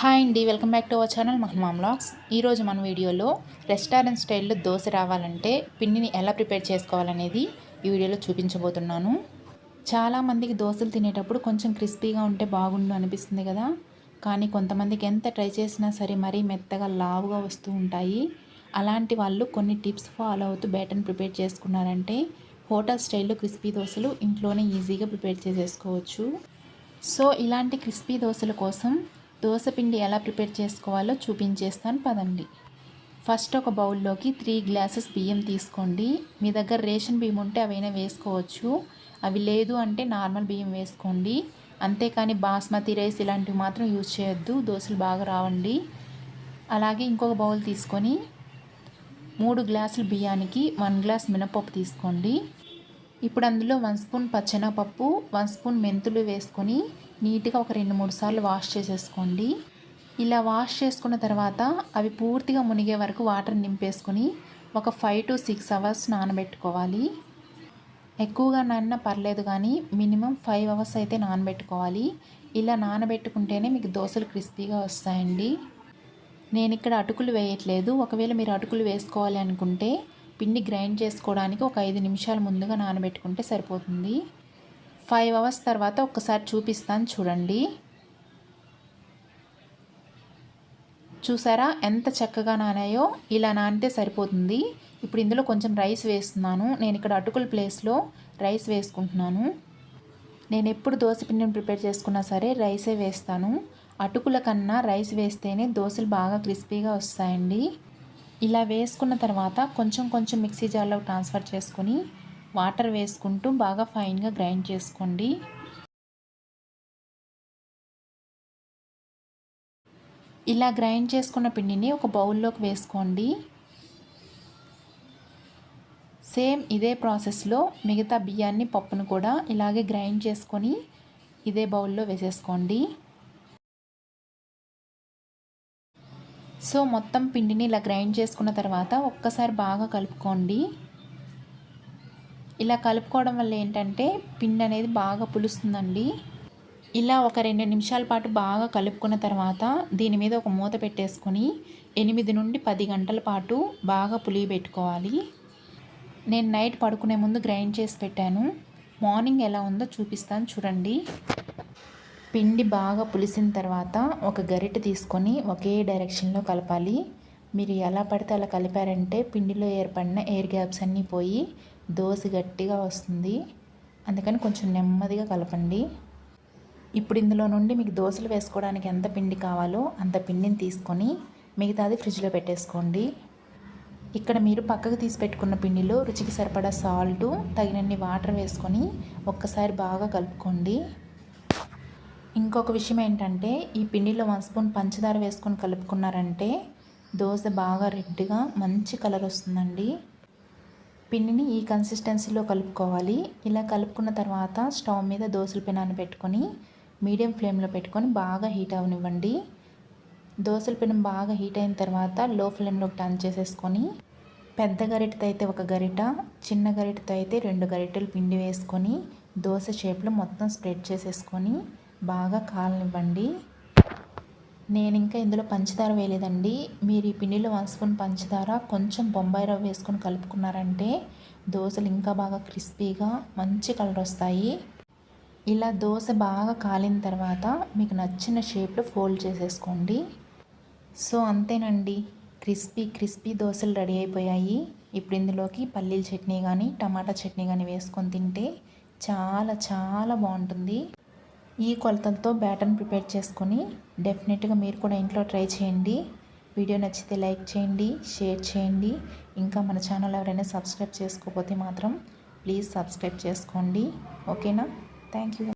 Hi అండి welcome back to our channel మహమ్మా blogs ఈరోజు మన వీడియోలో రెస్టారెంట్ స్టైల్లో దోశ రావాలంటే పిండిని ఎలా ప్రిపేర్ చేసుకోవాలనేది ఈ వీడియోలో చూపించబోతున్నాను. చాలామందికి దోశలు తినేటప్పుడు కొంచెం క్రిస్పీగా ఉంటే బాగుండు అనిపిస్తుంది కదా. కానీ కొంతమందికి ఎంత ట్రై చేసినా సరే మరీ మెత్తగా లావుగా వస్తూ ఉంటాయి. అలాంటి వాళ్ళు కొన్ని టిప్స్ ఫాలో అవుతూ బ్యాటర్ని ప్రిపేర్ చేసుకున్నారంటే హోటల్ స్టైల్లో క్రిస్పీ దోశలు ఇంట్లోనే ఈజీగా ప్రిపేర్ చేసేసుకోవచ్చు. సో ఇలాంటి క్రిస్పీ దోశల కోసం పిండి ఎలా ప్రిపేర్ చేసుకోవాలో చూపించేస్తాను పదండి. ఫస్ట్ ఒక బౌల్లోకి త్రీ గ్లాసెస్ బియ్యం తీసుకోండి. మీ దగ్గర రేషన్ బియ్యం ఉంటే అవైనా వేసుకోవచ్చు. అవి లేదు అంటే నార్మల్ బియ్యం వేసుకోండి. అంతేకాని బాస్మతి రైస్ ఇలాంటివి మాత్రం యూజ్ చేయొద్దు దోశలు బాగా రావండి. అలాగే ఇంకొక బౌల్ తీసుకొని మూడు గ్లాసులు బియ్యానికి వన్ గ్లాస్ మినపప్పు తీసుకోండి. ఇప్పుడు అందులో వన్ స్పూన్ పచ్చెనపప్పు వన్ స్పూన్ మెంతులు వేసుకొని నీట్గా ఒక రెండు మూడు సార్లు వాష్ చేసేసుకోండి. ఇలా వాష్ చేసుకున్న తర్వాత అవి పూర్తిగా మునిగే వరకు వాటర్ నింపేసుకొని ఒక ఫైవ్ టు సిక్స్ అవర్స్ నానబెట్టుకోవాలి. ఎక్కువగా నాన్న పర్లేదు కానీ మినిమం ఫైవ్ అవర్స్ అయితే నానబెట్టుకోవాలి. ఇలా నానబెట్టుకుంటేనే మీకు దోశలు క్రిస్పీగా వస్తాయండి. నేను ఇక్కడ అటుకులు వేయట్లేదు. ఒకవేళ మీరు అటుకులు వేసుకోవాలి అనుకుంటే పిండి గ్రైండ్ చేసుకోవడానికి ఒక ఐదు నిమిషాలు ముందుగా నానబెట్టుకుంటే సరిపోతుంది. ఫైవ్ అవర్స్ తర్వాత ఒక్కసారి చూపిస్తాను చూడండి. చూసారా ఎంత చక్కగా నానాయో? ఇలా నానితే సరిపోతుంది. ఇప్పుడు ఇందులో కొంచెం రైస్ వేస్తున్నాను. నేను ఇక్కడ అటుకుల ప్లేస్లో రైస్ వేసుకుంటున్నాను. నేను ఎప్పుడు దోశ పిండిని ప్రిపేర్ చేసుకున్నా సరే రైసే వేస్తాను. అటుకుల కన్నా రైస్ వేస్తేనే దోశలు బాగా క్రిస్పీగా వస్తాయండి. ఇలా వేసుకున్న తర్వాత కొంచెం కొంచెం మిక్సీ జార్లో ట్రాన్స్ఫర్ చేసుకుని వాటర్ వేసుకుంటూ బాగా ఫైన్గా గ్రైండ్ చేసుకోండి. ఇలా గ్రైండ్ చేసుకున్న పిండిని ఒక బౌల్లోకి వేసుకోండి. సేమ్ ఇదే ప్రాసెస్లో మిగతా బియ్యాన్ని పప్పును కూడా ఇలాగే గ్రైండ్ చేసుకొని ఇదే బౌల్లో వేసేసుకోండి. సో మొత్తం పిండిని ఇలా గ్రైండ్ చేసుకున్న తర్వాత ఒక్కసారి బాగా కలుపుకోండి. ఇలా కలుపుకోవడం వల్ల ఏంటంటే పిండి అనేది బాగా పులుస్తుందండి. ఇలా ఒక రెండు నిమిషాల పాటు బాగా కలుపుకున్న తర్వాత దీని మీద ఒక మూత పెట్టేసుకొని ఎనిమిది నుండి పది గంటల పాటు బాగా పులియబెట్టుకోవాలి నేను నైట్ పడుకునే ముందు గ్రైండ్ చేసి పెట్టాను. మార్నింగ్ ఎలా ఉందో చూపిస్తాను చూడండి. పిండి బాగా పులిసిన తర్వాత ఒక గరిటె తీసుకొని ఒకే డైరెక్షన్లో కలపాలి. మీరు ఎలా పడితే అలా కలిపారంటే పిండిలో ఏర్పడిన ఎయిర్ గ్యాప్స్ అన్నీ పోయి దోశ గట్టిగా వస్తుంది. అందుకని కొంచెం నెమ్మదిగా కలపండి. ఇప్పుడు ఇందులో నుండి మీకు దోశలు వేసుకోవడానికి ఎంత పిండి కావాలో అంత పిండిని తీసుకొని మిగతాది ఫ్రిడ్జ్లో పెట్టేసుకోండి. ఇక్కడ మీరు పక్కకు తీసి పెట్టుకున్న పిండిలో రుచికి సరిపడా సాల్టు తగినన్ని వాటర్ వేసుకొని ఒక్కసారి బాగా కలుపుకోండి. ఇంకొక విషయం ఏంటంటే ఈ పిండిలో వన్ స్పూన్ పంచదార వేసుకొని కలుపుకున్నారంటే దోశ బాగా రెడ్గా మంచి కలర్ వస్తుందండి. పిండిని ఈ కన్సిస్టెన్సీలో కలుపుకోవాలి. ఇలా కలుపుకున్న తర్వాత స్టవ్ మీద దోశల పెనాన్ని పెట్టుకొని మీడియం ఫ్లేమ్లో పెట్టుకొని బాగా హీట్ అవనివ్వండి. దోశల పెనం బాగా హీట్ అయిన తర్వాత లో ఫ్లేమ్లోకి టర్న్ చేసేసుకొని పెద్ద గరిటతో అయితే ఒక గరిట చిన్న గరిటతో అయితే రెండు గరిటెలు పిండి వేసుకొని దోశ షేప్లో మొత్తం స్ప్రెడ్ చేసేసుకొని బాగా కాలనివ్వండి. నేను ఇంకా ఇందులో పంచదార వేయలేదండి. మీరు ఈ పిండిలో వన్ స్పూన్ పంచదార కొంచెం బొంబాయి రవ్వ వేసుకొని కలుపుకున్నారంటే దోశలు ఇంకా బాగా క్రిస్పీగా మంచి కలర్ వస్తాయి. ఇలా దోశ బాగా కాలిన తర్వాత మీకు నచ్చిన షేప్లో ఫోల్డ్ చేసేసుకోండి. సో అంతేనండి. క్రిస్పీ క్రిస్పీ దోశలు రెడీ అయిపోయాయి. ఇప్పుడు ఇందులోకి పల్లీల చట్నీ కానీ టమాటా చట్నీ కానీ వేసుకొని తింటే చాలా చాలా బాగుంటుంది. ఈ కొలతలతో బ్యాటర్ని ప్రిపేర్ చేసుకొని డెఫినెట్గా మీరు కూడా ఇంట్లో ట్రై చేయండి. వీడియో నచ్చితే లైక్ చేయండి షేర్ చేయండి. ఇంకా మన ఛానల్ ఎవరైనా సబ్స్క్రైబ్ చేసుకోకపోతే మాత్రం ప్లీజ్ సబ్స్క్రైబ్ చేసుకోండి. ఓకేనా? Thank you